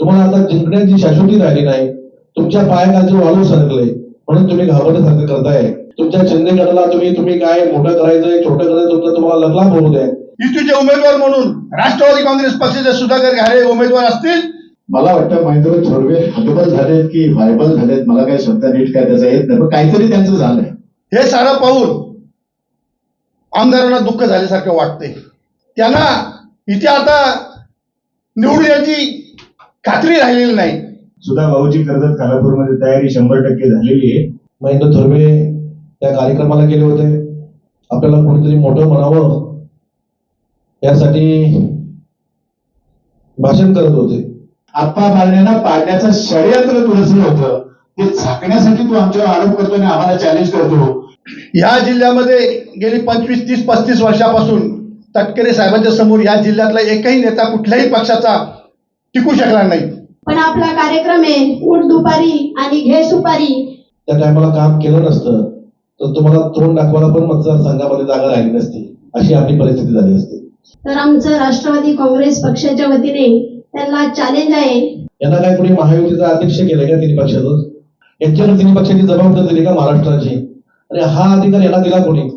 तुम्हाला आता जिंकण्याची शाश्वती राहिली नाही. तुमच्या पायाखालचे वाळू सरकले म्हणून तुम्ही घाबरण्यासारखं करताय. तुमच्या शिंदे गटाला तुम्ही तुम्ही काय मोठं करायचंय छोटं करायचं तुमचं तुम्हाला लग्न होऊ द्या. युतीचे उमेदवार म्हणून राष्ट्रवादी काँग्रेस पक्षाचे सुधाकर घारे उमेदवार असतील? मला वाटतं महेंद्र थोरवे हतबल झालेत की व्हायबल झालेत मला काही शब्द नीट काय त्याचा येत नाही. पण काहीतरी त्यांचं झालंय. हे सारं पाहून आमदारांना दुःख झाल्यासारखं वाटतंय. त्यांना इथे आता निवडून याची खात्री राहिलेली नाही. सुद्धा भाऊची कर्जत खालापूरमध्ये तयारी शंभर टक्के झालेली आहे. महेंद्र थोरवे त्या कार्यक्रमाला गेले होते. आपल्याला कोणीतरी मोठं म्हणावं यासाठी भाषण करत होते. आप्पा बाळनेना पाडण्याचं षडयंत्र तू रचलं होतं. ते झाकण्यासाठी तू आमच्यावर आरोप करतो आणि आम्हाला चॅलेंज करतो. या जिल्ह्यामध्ये गेली पंचवीस तीस पस्तीस वर्षापासून तटकरे साहेबांच्या समोर या जिल्ह्यातला एकही नेता कुठल्याही पक्षाचा टिकू शकला नाही. पण आपला कार्यक्रम आहे उठ दुपारी आणि घे सुपारी. त्या टायमाला काम केलं नसतं तर तुम्हाला तोंड दाखवायला पण मतदारसंघामध्ये जागा राहिली नसती अशी आपली परिस्थिती झाली असती. तर आमचं राष्ट्रवादी काँग्रेस पक्षाच्या वतीने त्यांना चॅलेंज आहे. यांना काय कोणी महायुतीचा अध्यक्ष केलंय का तिन्ही पक्षाचं यांच्यावर तिन्ही पक्षाची जबाबदारी दिली का महाराष्ट्राची? आणि हा अधिकार यांना दिला कोणी?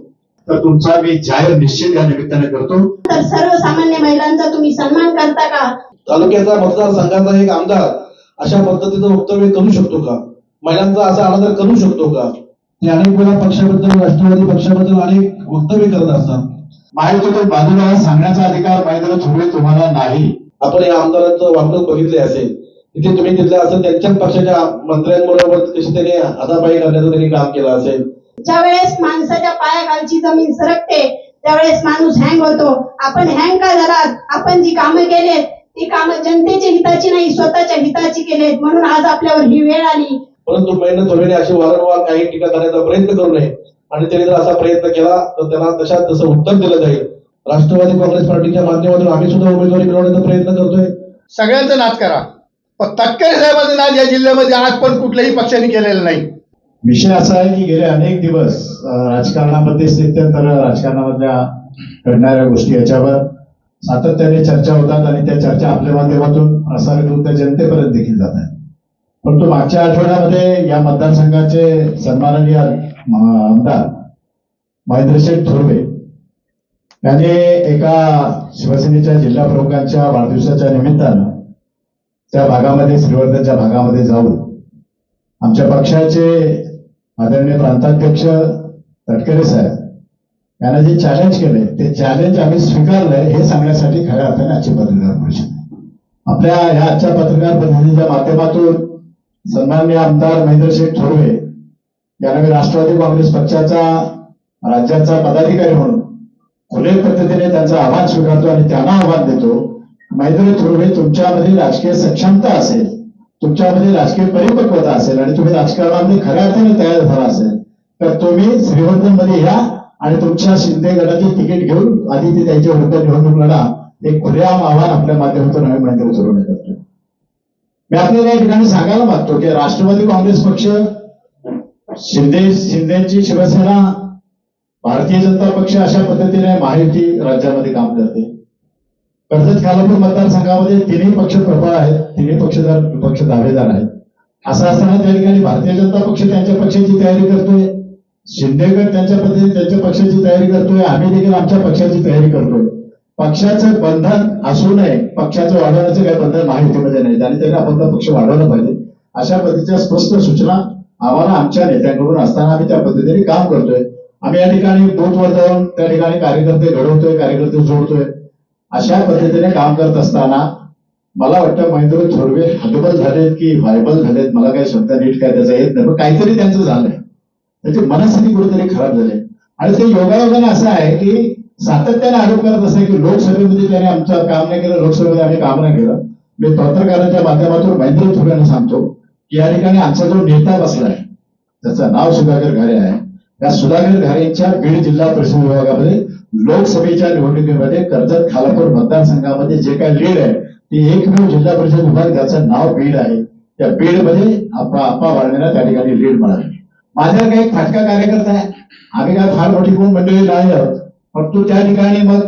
तर तुमचा मी जाहीर निश्चित या निमित्ताने करतो. तर सर्वसामान्य महिलांचा तुम्ही सन्मान करता का? तालुक्याचा मतदारसंघाचा एक आमदार अशा पद्धतीचं वक्तव्य करू शकतो का? महिलांचा असा अनादर करू शकतो का? ते अनेक वेळा पक्षाबद्दल राष्ट्रवादी पक्षाबद्दल अनेक वक्तव्य करत असतात. महायुतीतून बाजूला सांगण्याचा अधिकार महेंद्र थोरवे तुम्हाला नाही. आपण या आमदारांचं वागणूक बघितले असेल. तिथे तुम्ही तिथल्या असेल त्यांच्याच पक्षाच्या मंत्र्यांबरोबर कशी त्याने हातापायी करण्याचं त्यांनी काम केलं असेल. ज्या वेळेस माणसाच्या पायाखालची जमीन सरकते त्यावेळेस माणूस हँग होतो. आपण हँग का झालात? आपण जी कामं केलेत ती कामं जनतेच्या हिताची नाही स्वतःच्या हिताची केलेत म्हणून आज आपल्यावर ही वेळ आली. परंतु महेंद्र थोरवेने अशी वारंवार काही टीका करण्याचा प्रयत्न करू नये. आणि त्यांनी जर असा प्रयत्न केला तर त्यांना तशा तसं उत्तर दिलं जाईल. राष्ट्रवादी काँग्रेस पार्टीच्या माध्यमातून आम्ही सुद्धा उमेदवारी मिळवण्याचा प्रयत्न करतोय. सगळ्यांचा नाच करा. पण तटकरे साहेबांचा नाच या जिल्ह्यामध्ये आज पण कुठल्याही पक्षाने केलेला नाही. विषय असा आहे की गेले अनेक दिवस राजकारणामध्ये स्थित्यंतर राजकारणामधल्या घडणाऱ्या गोष्टी याच्यावर सातत्याने चर्चा होतात आणि त्या चर्चा आपल्या माध्यमातून प्रसारित होऊन त्या जनतेपर्यंत देखील जात आहेत. परंतु मागच्या आठवड्यामध्ये या मतदारसंघाचे सन्माननीय आमदार महेंद्रशेठ थोरवे याने एका शिवसेनेच्या जिल्हा प्रमुखांच्या वाढदिवसाच्या निमित्तानं त्या भागामध्ये श्रीवर्धनच्या भागामध्ये जाऊन आमच्या पक्षाचे आदरणीय प्रांताध्यक्ष तटकरे साहेब यांना जे चॅलेंज केले ते चॅलेंज आम्ही स्वीकारलंय हे सांगण्यासाठी खऱ्या अर्थाने आजची पत्रकार परिषद आपल्या ह्या आजच्या पत्रकार परिषदेच्या माध्यमातून सन्मान्य आमदार महेंद्रशेठ थोरवे यांना मी राष्ट्रवादी काँग्रेस पक्षाचा राज्याचा पदाधिकारी म्हणून खुले पद्धतीने त्यांचं आव्हान स्वीकारतो आणि त्यांना आव्हान देतो. महेंद्र थोरवे तुमच्यामध्ये राजकीय सक्षमता असेल तुमच्यामध्ये राजकीय परिपक्वता असेल आणि तुम्ही राजकारणामध्ये खऱ्या अर्थाने तयार झाला असेल तर तुम्ही श्रीवर्धनमध्ये ह्या आणि तुमच्या शिंदे गटाची तिकीट घेऊन आधी ते त्यांच्या होत्या निवडणूक लढा एक खुलेआम आव्हान आपल्या माध्यमातून आम्ही महेंद्र उचलवण्यात येतो मी आपल्याला या ठिकाणी सांगायला मागतो की राष्ट्रवादी काँग्रेस पक्ष शिंदे शिंदेची शिवसेना भारतीय जनता पक्ष अशा पद्धतीने महायुती राज्यामध्ये काम करते. कर्जत खालापूर मतदारसंघामध्ये तिन्ही पक्ष प्रबळ आहेत तिन्ही पक्षदार पक्ष दावेदार आहेत. असं असताना त्या ठिकाणी भारतीय जनता पक्ष त्यांच्या पक्षाची तयारी करतोय. शिंदेगड त्यांच्या पद्धतीने त्यांच्या पक्षाची तयारी करतोय आम्ही देखील आमच्या पक्षाची तयारी करतोय. पक्षाचं बंधन असू नये पक्षाचं वाढवण्याचं काही बंधन माहितीमध्ये नाही आणि त्यांनी आपण पक्ष वाढवला पाहिजे. अशा पद्धतीच्या स्पष्ट सूचना आम्हाला आमच्या नेत्यांकडून असताना आम्ही त्या पद्धतीने काम करतोय. आम्ही या ठिकाणी बूथवर जाऊन त्या ठिकाणी कार्यकर्ते घडवतोय कार्यकर्ते जोडतोय. अशा पद्धतीने काम करत असताना मला वाटतं महेंद्र थोरवे हतबल झालेत की व्हायबल झालेत मला काही शब्द नीट काय त्याचा येत नाही पण काहीतरी त्यांचं झालंय. त्याची मनस्थिती कुठेतरी खराब झाली. आणि ते योगायोगाने असं आहे की सातत्याने आरोप करत असं की लोकसभेमध्ये त्याने आमचं काम नाही केलं लोकसभेमध्ये आम्ही काम नाही केलं. मी पत्रकारांच्या माध्यमातून महेंद्र थोरवेंना सांगतो की या ठिकाणी आमचा जो नेता बसला आहे त्याचं नाव सुधाकर घारे आहे. त्या सुधाकर घारेंच्या बीड जिल्हा परिषद विभागामध्ये लोकसभेच्या निवडणुकीमध्ये कर्जत खालापूर मतदारसंघामध्ये जे काही लीड आहे ती एकमेव जिल्हा परिषद विभाग त्याचं नाव बीड आहे. त्या बीडमध्ये आप्पा आप्पा वाढण्याला त्या ठिकाणी लीड मिळाली. माझ्या काही एक फाटका कार्यकर्ता आहे. आम्ही काय फार मोठी कोण मंडळी नाही आहोत. पण तू त्या ठिकाणी मग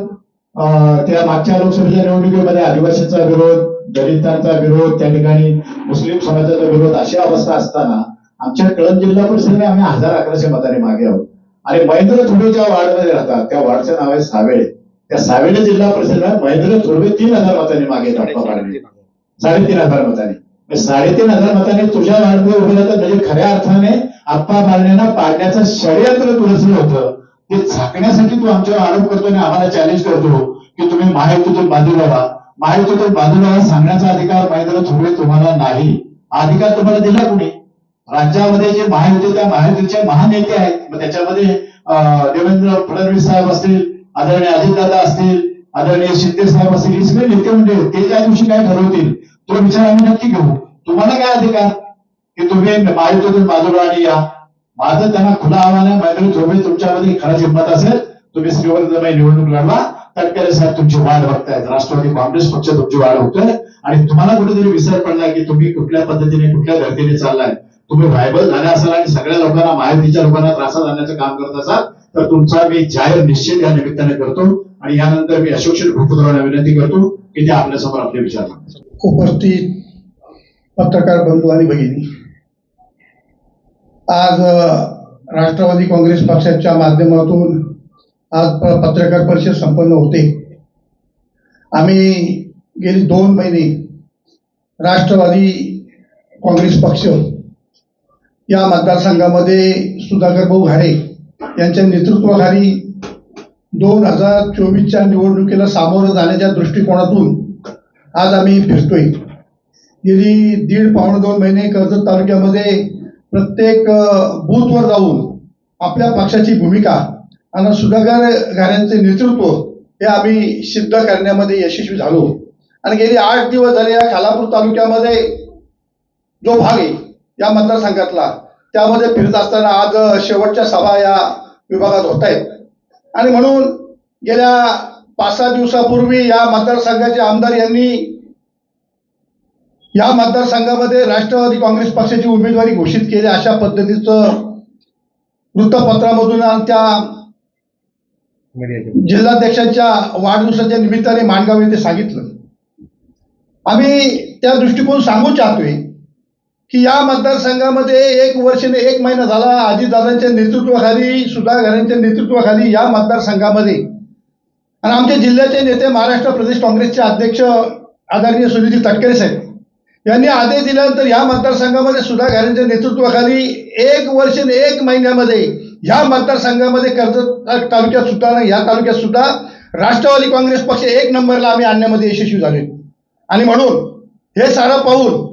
त्या मागच्या लोकसभेच्या निवडणुकीमध्ये आदिवासींचा विरोध दलितांचा विरोध त्या ठिकाणी मुस्लिम समाजाचा विरोध अशी अवस्था असताना आमच्या कळंब जिल्हा परिषदेने आम्ही हजार अकराशे मताने मागे आहोत. आणि महेंद्र थोडे ज्या वार्डमध्ये राहतात त्या वार्डचं नाव आहे सावेळे. त्या सावेळे जिल्हा परिषदेला महेंद्र थोडे तीन हजार मतांनी मागे साडेतीन हजार मतांनी. साडेतीन हजार मताने तुझ्या वार्डमध्ये उभे राहतात म्हणजे खऱ्या अर्थाने आप्पा पाडण्याला पाडण्याचं षडयंत्र तुला होतं. ते झाकण्यासाठी तू आमच्यावर आरोप करतो आणि आम्हाला चॅलेंज करतो की तुम्ही महायुतीतून बाजू लावा महायुतीतून बाजू लावा सांगण्याचा अधिकार माहिती थोडे तुम्हाला नाही. अधिकार तुम्हाला दिला कुणी? राज्यामध्ये जे महायुती त्या महायुतीचे महानेते आहेत. मग त्याच्यामध्ये देवेंद्र फडणवीस साहेब असतील आदरणीय अजितदादा असतील आदरणीय शिंदे साहेब असतील हे सगळे नेते म्हणजे ते ज्या दिवशी काय ठरवतील तो विचार आम्ही नक्की घेऊ. तुम्हाला काय अधिकार? की तुम्ही महायुतीतून बाजूला आणि या. माझं त्यांना खुला आव्हान आहे. माझ्याकडे धोबे तुमच्यामध्ये खरंच हिंमत असेल तुम्ही श्रीवर्धनबाई निवडणूक लढवा. तटकरे साहेब तुमची वाढ बघतायत. राष्ट्रवादी काँग्रेस पक्ष तुमची वाढ होतोय आणि तुम्हाला कुठेतरी विसर पडला की तुम्ही कुठल्या पद्धतीने कुठल्या धर्तीने चाललाय. तुम्ही व्हायबल झाले असाल आणि सगळ्या लोकांना महायुतीच्या लोकांना त्रासात आणण्याचं काम करत असाल तर तुमचा मी जाहीर निश्चित या निमित्ताने करतो. आणि यानंतर मी अशोक भूपतरावांना विनंती करतो की ते आपल्यासमोर आपले विचार उपस्थित पत्रकार बंधू आणि भगिनी. आज राष्ट्रवादी काँग्रेस पक्षाच्या माध्यमातून आज पत्रकार परिषद संपन्न होते. आम्ही गेली दोन महिने राष्ट्रवादी काँग्रेस पक्ष या मतदारसंघामध्ये सुधाकर भाऊ घारे यांच्या नेतृत्वाखाली दोन हजार चोवीसच्या निवडणुकीला सामोरं जाण्याच्या दृष्टिकोनातून आज आम्ही फिरतोय. गेली दीड पावणे दोन महिने कर्जत तालुक्यामध्ये प्रत्येक बूथवर जाऊन आपल्या पक्षाची भूमिका आणि सुधाकर घाण्यांचे नेतृत्व हे आम्ही सिद्ध करण्यामध्ये यशस्वी झालो. आणि गेली आठ दिवस झाले या खालापूर तालुक्यामध्ये जो भाग आहे या मतदारसंघातला त्यामध्ये फिरत असताना आज शेवटच्या सभा या विभागात होत आहेत. आणि म्हणून गेल्या पाच सहा दिवसापूर्वी या मतदारसंघाचे आमदार यांनी या मतदारसंघामध्ये राष्ट्रवादी काँग्रेस पक्षाची उमेदवारी घोषित केली. अशा पद्धतीचं वृत्तपत्रामधून आणि त्या जिल्हाध्यक्षांच्या वाढदिवसाच्या निमित्ताने माणगाव येथे सांगितलं. आम्ही त्या दृष्टिकोन सांगू इच्छितोय की या मतदारसंघामध्ये एक वर्षाने एक महिना झाला अजितदादांच्या नेतृत्वाखाली सुधाकरांच्या नेतृत्वाखाली या मतदारसंघामध्ये. आणि आमच्या जिल्ह्याचे नेते महाराष्ट्र प्रदेश काँग्रेसचे अध्यक्ष आदरणीय सुनील तटकरे साहेब. यांनी आदेश दिल्यानंतर या मतदारसंघामध्ये सुधाकरांच्या नेतृत्वाखाली एक वर्ष एक महिन्यामध्ये ह्या मतदारसंघामध्ये कर्जत तालुक्यात सुद्धा आणि या तालुक्यात सुद्धा राष्ट्रवादी काँग्रेस पक्ष एक नंबरला आम्ही आणण्यामध्ये यशस्वी झाले आणि म्हणून हे सारं पाहून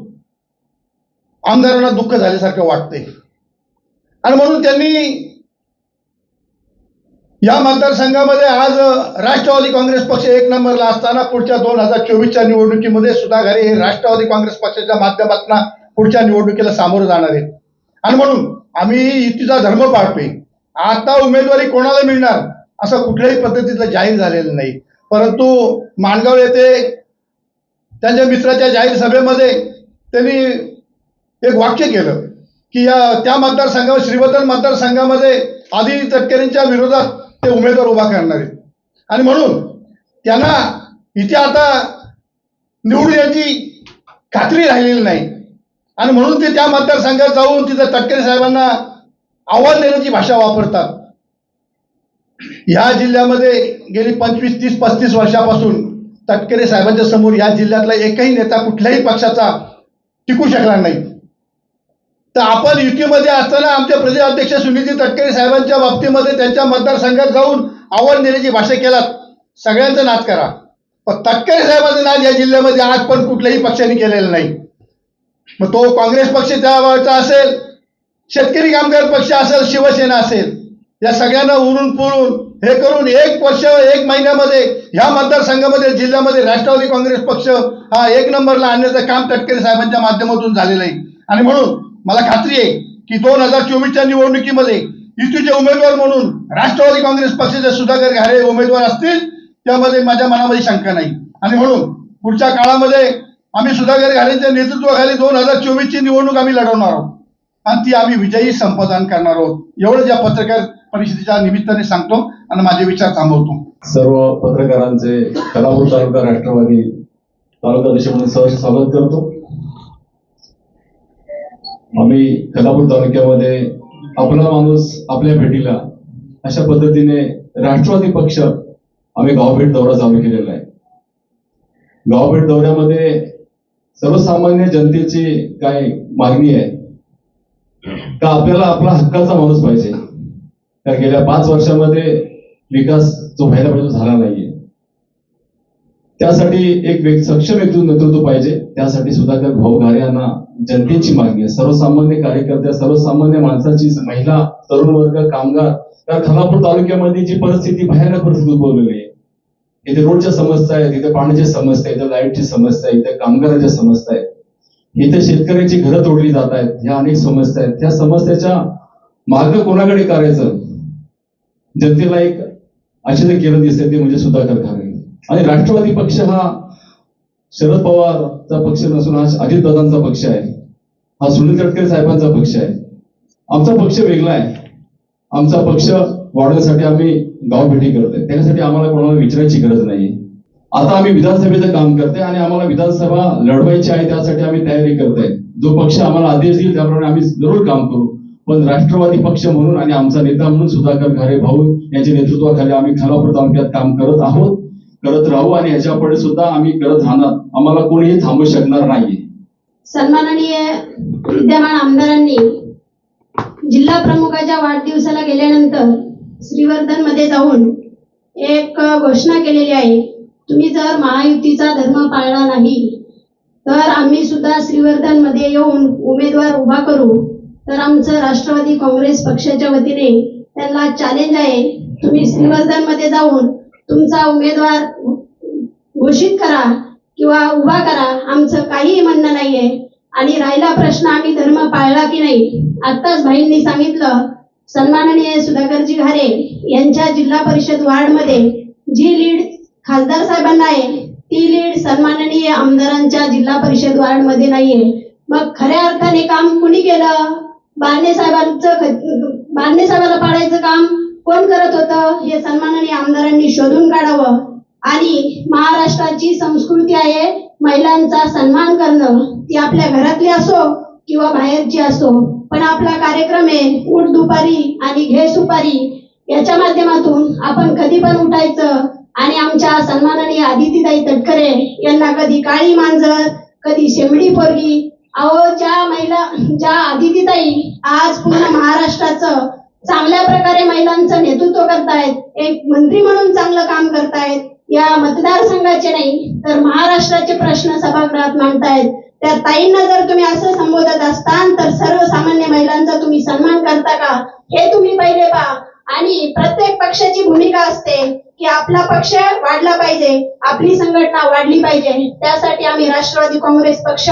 आमदारांना दुःख झाल्यासारखं वाटते आणि म्हणून त्यांनी या मतदारसंघामध्ये आज राष्ट्रवादी काँग्रेस पक्ष एक नंबरला असताना पुढच्या दोन हजार चोवीसच्या निवडणुकीमध्ये सुद्धा घरे हे राष्ट्रवादी काँग्रेस पक्षाच्या माध्यमातून पुढच्या निवडणुकीला सामोरं जाणार आहेत. आणि म्हणून आम्ही युतीचा धर्म पाळतोय. आता उमेदवारी कोणाला मिळणार असं कुठल्याही पद्धतीचं जाहीर झालेलं नाही. परंतु माणगाव येथे त्यांच्या मित्राच्या जाहीर सभेमध्ये त्यांनी एक वाक्य केलं की या त्या मतदारसंघावर श्रीवर्धन मतदारसंघामध्ये आधी तटकरेंच्या विरोधात ते उमेदवार उभा करणार. आहेत आणि म्हणून त्यांना इथे आता निवडून याची खात्री राहिलेली नाही. आणि म्हणून ते त्या मतदारसंघात जाऊन तिथं तटकरे साहेबांना आव्हान देण्याची भाषा वापरतात. ह्या जिल्ह्यामध्ये गेली पंचवीस तीस पस्तीस वर्षापासून तटकरे साहेबांच्या समोर या जिल्ह्यातला एकही नेता कुठल्याही पक्षाचा टिकू शकला नाही. तर आपण युतीमध्ये असताना आमचे प्रदेशाध्यक्ष सुनीती तटकरे साहेबांच्या बाबतीमध्ये त्यांच्या मतदारसंघात जाऊन आव्हान देण्याची भाषा केलात. सगळ्यांचा नाच करा. पण तटकरे साहेबांचा नाच या जिल्ह्यामध्ये आज पण कुठल्याही पक्षाने केलेला नाही. मग तो काँग्रेस पक्ष त्याचा असेल शेतकरी कामगार पक्ष असेल शिवसेना असेल या सगळ्यांना उरून पुरून हे करून एक वर्ष एक महिन्यामध्ये ह्या मतदारसंघामध्ये जिल्ह्यामध्ये राष्ट्रवादी काँग्रेस पक्ष हा एक नंबरला आणण्याचं काम तटकरे साहेबांच्या माध्यमातून झालेलं आहे. आणि म्हणून मला खात्री आहे की दोन हजार चोवीसच्या निवडणुकीमध्ये युतीचे उमेदवार म्हणून राष्ट्रवादी काँग्रेस पक्षाचे सुधाकर घारे उमेदवार असतील त्यामध्ये माझ्या मनामध्ये शंका नाही. आणि म्हणून पुढच्या काळामध्ये आम्ही सुधाकर घारेंच्या नेतृत्वाखाली दोन हजार चोवीसची निवडणूक आम्ही लढवणार आहोत. आणि ती आम्ही विजयी संपादन करणार आहोत. एवढंच या पत्रकार परिषदेच्या निमित्ताने सांगतो आणि माझे विचार थांबवतो. सर्व पत्रकारांचे कलापूर तालुका राष्ट्रवादी तालुका म्हणून सहर्ष स्वागत करतो. आम्ही कलापूर तालुक्यामध्ये आपला माणूस आपल्या भेटीला अशा पद्धतीने राष्ट्रवादी पक्ष आम्ही गावभेट दौरा चालू केलेला आहे. गावभेट दौऱ्यामध्ये सर्वसामान्य जनतेची काय मागणी आहे का आपल्याला आपला हक्काचा माणूस पाहिजे? का गेल्या पाच वर्षामध्ये विकास जो व्हायला पाहिजे झाला नाहीये. त्यासाठी एक व्यक्ती सक्षम व्यक्ती नेतृत्व पाहिजे. त्यासाठी सुधाकर भाऊ घारे यांना जनतेची मागणी आहे. सर्वसामान्य कार्यकर्त्या सर्वसामान्य माणसाची महिला तरुण वर्ग कामगार त्या खानापूर तालुक्यामध्ये जी परिस्थिती भयानक परिस्थिती उद्भवलेली आहे. इथे रोडच्या समस्या आहेत इथे पाण्याची समस्या आहे इथे लाईटची समस्या आहे इथे कामगारांच्या समस्या आहेत. इथे शेतकऱ्यांची घरं तोडली जात आहेत ह्या अनेक समस्या आहेत. त्या समस्याच्या मार्ग कोणाकडे करायचं? जनतेला एक आश्चर्य केलं दिसते ते म्हणजे सुधाकर घारे आणि राष्ट्रवादी पक्ष हा शरद पवारचा पक्ष नसून हा अजितदादांचा पक्ष आहे. हा सुनील तटकरे साहेबांचा पक्ष आहे. आमचा पक्ष वेगळा आहे. आमचा पक्ष वाढवण्यासाठी आम्ही गावभेटी करतोय. त्यासाठी आम्हाला कोणाला विचारायची गरज नाही आता आम्ही विधानसभेचं काम करतोय आणि आम्हाला विधानसभा लढवायची आहे त्यासाठी आम्ही तयारी करतोय. जो पक्ष आम्हाला आदेश देईल त्याप्रमाणे आम्ही जरूर काम करू. पण राष्ट्रवादी पक्ष म्हणून आणि आमचा नेता म्हणून सुधाकर घारे भाऊ यांच्या नेतृत्वाखाली आम्ही खालापूर तालुक्यात काम करत आहोत. करत राहू आणि ह्याच्या पुढे सुद्धा आम्ही करत राहणार. आम्हाला कोणीही थांबू शकणार नाही सन्माननीय विद्यमान आमदारांनी जिल्हा प्रमुखाच्या वाढदिवसाला गेल्यानंतर श्रीवर्धनमध्ये जाऊन एक घोषणा केलेली आहे तुम्ही जर महायुतीचा धर्म पाळला नाही तर आम्ही सुद्धा श्रीवर्धनमध्ये येऊन उमेदवार उभा करू. तर आमचं राष्ट्रवादी काँग्रेस पक्षाच्या वतीने त्यांना चॅलेंज आहे तुम्ही श्रीवर्धनमध्ये जाऊन तुमचा उमेदवार घोषित करा किंवा उभा करा. आमचं काहीही म्हणणं नाहीये. आणि राहिला प्रश्न आम्ही धर्म पाळला की नाही? आत्ताच भाईंनी सांगितलं सन्माननीय सुधाकरजी घारे यांच्या जिल्हा परिषद वार्डमध्ये जी लीड खासदार साहेबांना आहे ती लीड सन्माननीय आमदारांच्या जिल्हा परिषद वार्डमध्ये नाहीये. मग खऱ्या अर्थाने काम कुणी केलं? बारणे साहेबांचं बारणे साहेबाला पाडायचं काम कोण करत होतं? हे सन्माननीय आमदारांनी शोधून काढावं. आणि महाराष्ट्राची संस्कृती आहे महिलांचा सन्मान करणं. ती आपल्या घरातली असो किंवा बाहेरची असो. पण आपला कार्यक्रम आहे उठ दुपारी आणि घे सुपारी. याच्या माध्यमातून आपण कधी पण उठायचं. आणि आमच्या सन्माननीय आदितीताई तटकरे यांना कधी काळी मांजर कधी शेमडी पोरगी. अहो ज्या महिला ज्या आदितीताई आज पूर्ण महाराष्ट्राचं चांगल्या प्रकारे महिलांचं नेतृत्व करतायत एक मंत्री म्हणून चांगलं काम करतायत या मतदारसंघाचे नाही तर महाराष्ट्राचे प्रश्न सभागृहात मांडतायत. त्या ताईंना जर तुम्ही असं संबोधत असताल तर सर्वसामान्य महिलांचा तुम्ही सन्मान करता का? हे तुम्ही पहिले पहा. आणि प्रत्येक पक्षाची भूमिका असते की आपला पक्ष वाढला पाहिजे आपली संघटना वाढली पाहिजे. त्यासाठी आम्ही राष्ट्रवादी काँग्रेस पक्ष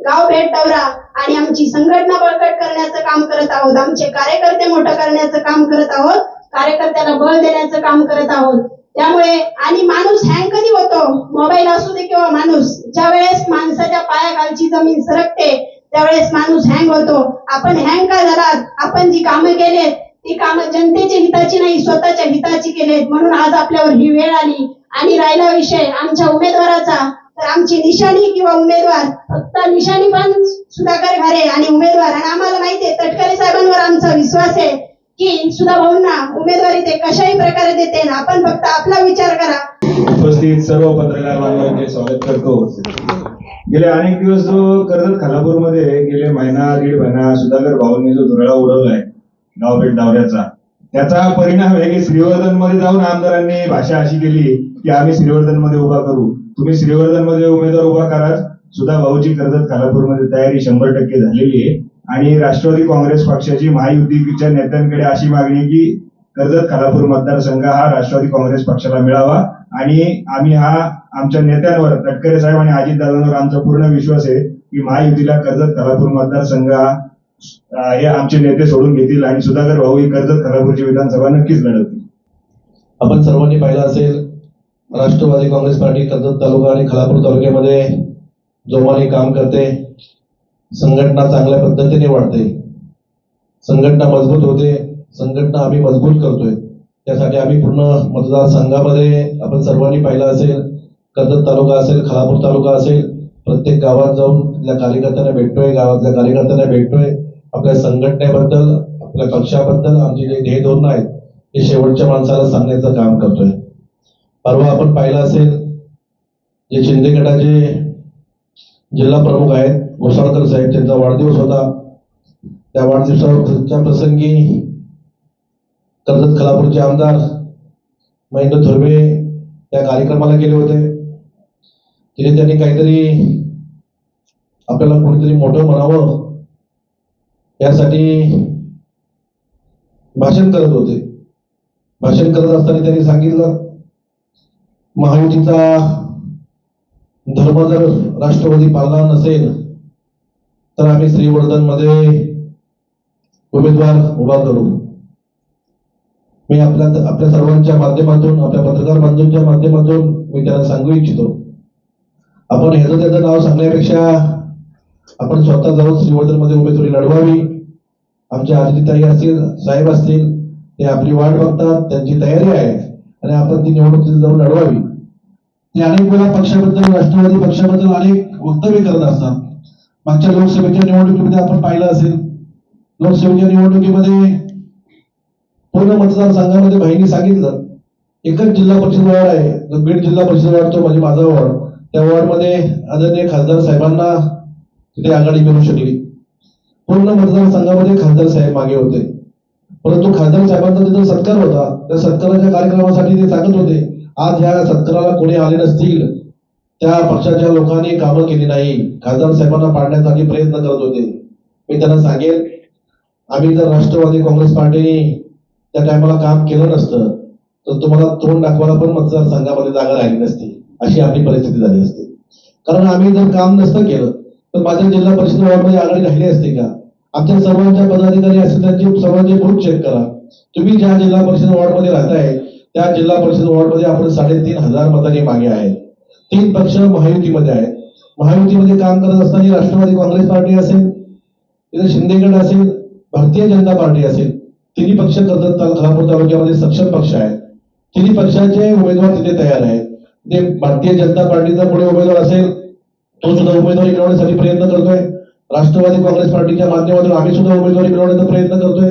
गाव भेट दौरा आणि आमची संघटना बळकट करण्याचं काम करत आहोत. आमचे कार्यकर्ते मोठं करण्याचं काम करत आहोत. कार्यकर्त्याला बळ देण्याचं काम करत आहोत. त्यामुळे आणि माणूस हँग कधी होतो? मोबाईल असू दे किंवा माणूस ज्या वेळेस माणसाच्या पायाखालची जमीन सरकते त्यावेळेस माणूस हँग होतो. आपण हँग का झालात? आपण जी कामं केलेत ती कामं जनतेच्या हिताची नाही स्वतःच्या हिताची केलेत. म्हणून आज आपल्यावर ही वेळ आली. आणि राहिला विषय आमच्या उमेदवाराचा. तर आमची निशाणी किंवा उमेदवार फक्त निशाणी पण सुधाकर घरे आणि उमेदवार आणि आम्हाला माहिती आहे तटकरे साहेबांवर आमचा विश्वास आहे की सुधा भाऊंना उमेदवारी ते कशाही प्रकारे देते ना आपण फक्त आपला विचार करा. उपस्थित सर्व पत्रकार बांधवांचे स्वागत करतो. गेले अनेक दिवस जो कर्जत खालापूरमध्ये गेले महिना दीड महिना सुधाकर भाऊंनी जो धुराळा उडवलाय गावपेठ दावऱ्याचा त्याचा परिणाम आहे की श्रीवर्धनमध्ये जाऊन आमदारांनी भाषा अशी केली की आम्ही श्रीवर्धनमध्ये उभा करू. तुम्ही श्रीवर्धनमध्ये उमेदवार उभा करा. सुद्धा भाऊजी कर्जत कालापूरमध्ये तयारी शंभर टक्के झालेली आहे. आणि राष्ट्रवादी काँग्रेस पक्षाची महायुतीच्या नेत्यांकडे अशी मागणी की कर्जत खालापूर मतदारसंघ हा राष्ट्रवादी काँग्रेस पक्षाला मिळावा. आणि आम्ही हा आमच्या नेत्यांवर तटकरे साहेब आणि अजितदादांवर आमचा पूर्ण विश्वास आहे की महायुतीला कर्जत खालापूर मतदारसंघ हा हे आमचे नेते सोडून घेतील. आणि सुधाकर भाऊ ही कर्जत खालापूरची विधानसभा नक्कीच लढवतील. आपण सर्वांनी पाहिलं असेल राष्ट्रवादी काँग्रेस पार्टी कर्जत तालुका आणि खालापूर तालुक्यामध्ये जोमाने काम करते. संघटना चांगल्या पद्धतीने वाढते. संघटना मजबूत होते. संघटना आम्ही मजबूत करतोय. त्यासाठी आम्ही पूर्ण मतदारसंघामध्ये आपण सर्वांनी पाहिलं असेल कर्जत तालुका असेल खालापूर तालुका असेल प्रत्येक गावात जाऊन तिथल्या कार्यकर्त्यांना भेटतोय गावातल्या कार्यकर्त्यांना भेटतोय. आपल्या संघटनेबद्दल आपल्या पक्षाबद्दल आमची जे ध्येय धोरणं आहेत. ते शेवटच्या माणसाला सांगण्याचं काम करतोय. परवा आपण पाहिलं असेल जे शिंदे गटाचे जिल्हा प्रमुख आहेत मुसाळकर साहेब त्यांचा वाढदिवस होता. त्या वाढदिवसाच्या प्रसंगी कर्जत खलापूरचे आमदार महेंद्र थोरवे त्या कार्यक्रमाला गेले होते. तिथे त्यांनी काहीतरी आपल्याला कोणीतरी मोठं म्हणावं यासाठी भाषण करत होते. भाषण करत असताना त्यांनी सांगितलं महायुतीचा धर्म जर राष्ट्रवादी पाळला नसेल तर आम्ही श्रीवर्धनमध्ये उमेदवार उभा करू. मी आपल्या आपल्या सर्वांच्या माध्यमातून आपल्या पत्रकार बांधूंच्या माध्यमातून मी त्यांना सांगू इच्छितो. आपण ह्याचं त्याचं नाव सांगण्यापेक्षा आपण स्वतः जाऊन श्रीवर्धनमध्ये उमेदवारी लढवावी. आमच्या आदितीताई असतील साहेब असतील ते आपली वाट बघतात त्यांची तयारी आहे. आणि आपण ती निवडणूक तिथे जाऊन लढवावी. ते अनेक वेळा पक्षाबद्दल राष्ट्रवादी पक्षाबद्दल अनेक वक्तव्य करत असतात. मागच्या लोकसभेच्या निवडणुकीमध्ये आपण पाहिलं असेल. लोकसभेच्या निवडणुकीमध्ये पूर्ण मतदारसंघामध्ये भाईंनी सांगितलं. एकच जिल्हा परिषद वॉर्ड आहे. बीड जिल्हा परिषद वॉर्ड तो म्हणजे माझा वॉर्ड. त्या वॉर्डमध्ये आदरणीय खासदार साहेबांना तिथे आघाडी मिळू शकली. पूर्ण मतदारसंघामध्ये खासदार साहेब मागे होते. परंतु खासदार साहेबांचा तिथं सत्कार होता. त्या सत्काराच्या कार्यक्रमासाठी ते सांगत होते. आज ह्या सत्काराला कोणी आले नसतील त्या पक्षाच्या लोकांनी कामं केली नाही. खासदार साहेबांना पाडण्यासाठी प्रयत्न करत होते. मी त्यांना सांगेन आम्ही जर राष्ट्रवादी काँग्रेस पार्टीने त्या टायमाला काम केलं नसतं तर तुम्हाला तोंड दाखवायला पण मतदारसंघामध्ये जागा राहिली नसती. अशी आपली परिस्थिती झाली असती. कारण आम्ही जर काम नसतं केलं तर माझ्या जिल्हा परिषद वॉर्डमध्ये आघाडी राहिली असते का? आमच्या सर्वांच्या पदाधिकारी असतील त्यांचे सर्वांचे ग्रुप चेक करा. तुम्ही ज्या जिल्हा परिषद वॉर्डमध्ये राहताय त्या जिल्हा परिषद वॉर्डमध्ये आपण साडेतीन हजार मतांनी मागे आहेत. तीन पक्ष महायुतीमध्ये आहेत. महायुतीमध्ये काम करत असताना राष्ट्रवादी काँग्रेस पार्टी असेल तिथे शिंदेगड असेल भारतीय जनता पार्टी असेल तिन्ही पक्ष कर्जत खालापूर तालुक्यामध्ये सक्षम पक्ष आहेत. तिन्ही पक्षाचे उमेदवार तिथे तयार आहेत. ते भारतीय जनता पार्टीचा पुढे उमेदवार असेल तो सुद्धा उमेदवारी मिळवण्यासाठी प्रयत्न करतोय. राष्ट्रवादी काँग्रेस पार्टीच्या माध्यमातून आम्ही सुद्धा उमेदवारी मिळवण्याचा प्रयत्न करतोय.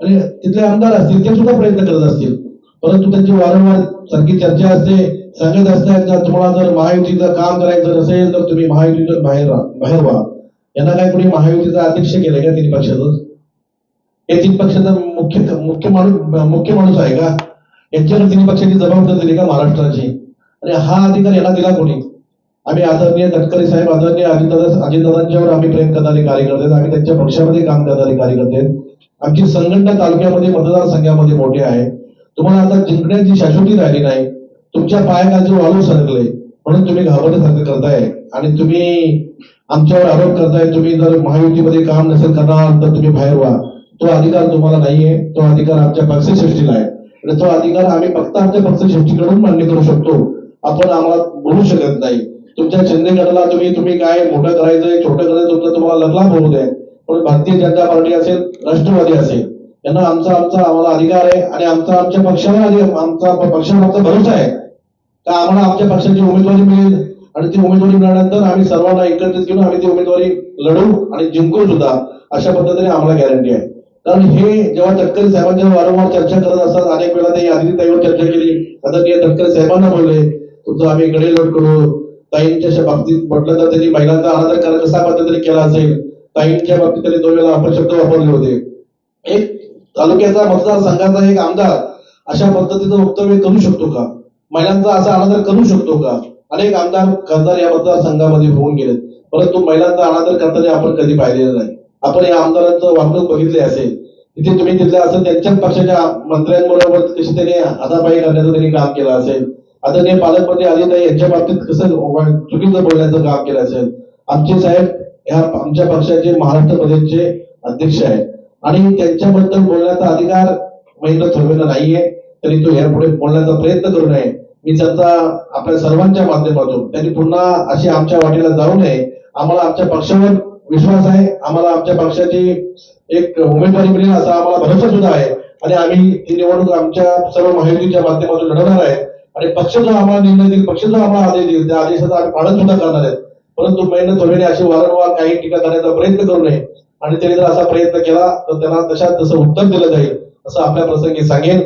आणि तिथले आमदार असतील ते सुद्धा प्रयत्न करत असतील. परंतु त्यांची वारंवार सारखी चर्चा असते. सांगत असतात का तुम्हाला जर महायुतीचं काम करायचं असेल तर तुम्ही महायुतीतून बाहेर राहा बाहेर व्हा. यांना काय कोणी महायुतीचा अध्यक्ष केलं का तिन्ही पक्षाचं हे तीन पक्षाचा मुख्य मुख्य माणूस मुख्य माणूस आहे का? यांच्यावर तिन्ही पक्षाची जबाबदारी दिली का महाराष्ट्राची? आणि हा अधिकार याला दिला कोणी? आम्ही आदरणीय गडकरी साहेब आदरणीय अजितदादा अजितदादांच्यावर आम्ही प्रेम करणारे कार्यकर्ते आम्ही त्यांच्या पक्षामध्ये काम करणारे कार्यकर्ते. आमची संघटना तालुक्यामध्ये मतदारसंघामध्ये मोठी आहे. तुम्हाला आता जिंकण्याची शाश्वती राहिली नाही. तुमच्या पायाखालचे वाळू सरकले. म्हणून तुम्ही घाबरण्यासारखं करताय. आणि तुम्ही आमच्यावर आरोप करताय तुम्ही जर महायुतीमध्ये काम नसेल करणार तर तुम्ही बाहेर व्हा. तो अधिकार तुम्हाला नाहीये. तो अधिकार आमच्या पक्षश्रेष्ठीला आहे. आणि तो अधिकार आम्ही फक्त आमच्या पक्षश्रेष्ठीकडून मान्य करू शकतो. आपण आम्हाला बोलू शकत नाही. तुमच्या शिंदे गटाला तुम्ही तुम्ही काय मोठं करायचंय छोटं करायचं तुमचं तुम्हाला लग्न होऊ द्या. पण भारतीय जनता पार्टी असेल राष्ट्रवादी असेल यांना आमचा आमचा आम्हाला अधिकार आहे आणि आमचा आमच्या पक्षावर आमचा पक्षावर आमचा भरोसा आहे. का आम्हाला आमच्या पक्षाची उमेदवारी मिळेल? आणि ती उमेदवारी मिळाल्यानंतर आम्ही सर्वांना एकत्रित घेऊन आम्ही ती उमेदवारी लढवू आणि जिंकू सुद्धा अशा पद्धतीने आम्हाला गॅरंटी आहे. कारण हे जेव्हा तटकरे साहेबांच्या वारंवार चर्चा करत असतात अनेक वेळा ते आदित्यताईवर चर्चा केली. आता ते तटकरे साहेबांना बोलले तुमचं आम्ही गडेलोट करू ताईंच्या बाबतीत म्हटलं तर त्यांनी महिलांचा अनादर कर कसा पद्धतीने केला असेल? ताईंच्या बाबतीत त्यांनी दोन वेळा अपशब्द वापरले होते. एक तालुक्याचा मतदारसंघाचा एक आमदार अशा पद्धतीचं वक्तव्य करू शकतो का? महिलांचा असा अनादर करू शकतो का? अनेक आमदार खासदार या मतदारसंघामध्ये होऊन गेलेत. परंतु महिलांचा अनादर करताना आपण कधी पाहिलेलं नाही. आपण या आमदारांचं वागणूक बघितले असेल. तिथे तुम्ही तिथल्या असं त्यांच्याच पक्षाच्या मंत्र्यांबरोबर कशी त्यांनी हातापायी करण्याचं त्यांनी काम केलं असेल. आदरणीय पालकमंत्री आदित्य यांच्या बाबतीत कसं चुकीचं बोलण्याचं काम केलं असेल. आमचे साहेब ह्या आमच्या पक्षाचे महाराष्ट्र प्रदेशचे अध्यक्ष आहेत. आणि त्यांच्याबद्दल बोलण्याचा अधिकार महेंद्र थोरवेला नाहीये तरी तो यापुढे बोलण्याचा प्रयत्न करू नये. मी त्यांचा आपल्या सर्वांच्या माध्यमातून त्यांनी पुन्हा अशी आमच्या वाटेला जाऊ नये. आम्हाला आमच्या पक्षावर विश्वास आहे. आम्हाला आमच्या पक्षाची एक उमेदवारी मिळेल असा आम्हाला भरोसा सुद्धा आहे. आणि आम्ही ही निवडणूक आमच्या सर्व महायुतीच्या माध्यमातून लढवणार आहे. आणि पक्ष जो आम्हाला निर्णय देईल. पक्ष जो आम्हाला आदेश देईल. त्या आदेशाचा आम्ही पालन सुद्धा करणार आहेत. परंतु मेहनत थोडीने अशी वारंवार काही टीका करण्याचा प्रयत्न करू नये. आणि त्यांनी जर असा प्रयत्न केला तर त्यांना तशा तसं उत्तर दिलं जाईल असं आपल्या प्रसंगी सांगेन.